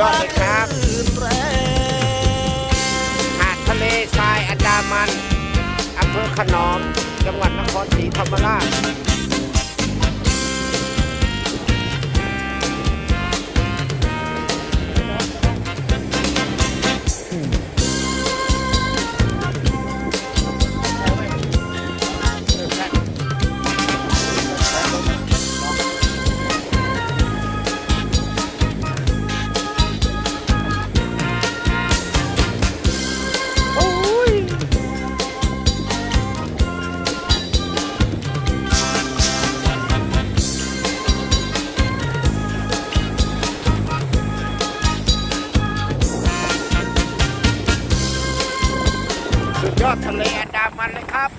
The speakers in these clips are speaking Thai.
ยอดเลยครับหาดทะเลทรายอันดามันอำเภอขนอม จังหวัดนครศรีธรรมราช ยอดทะเลอันดามันเลยครับ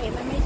เอ๋มันไม่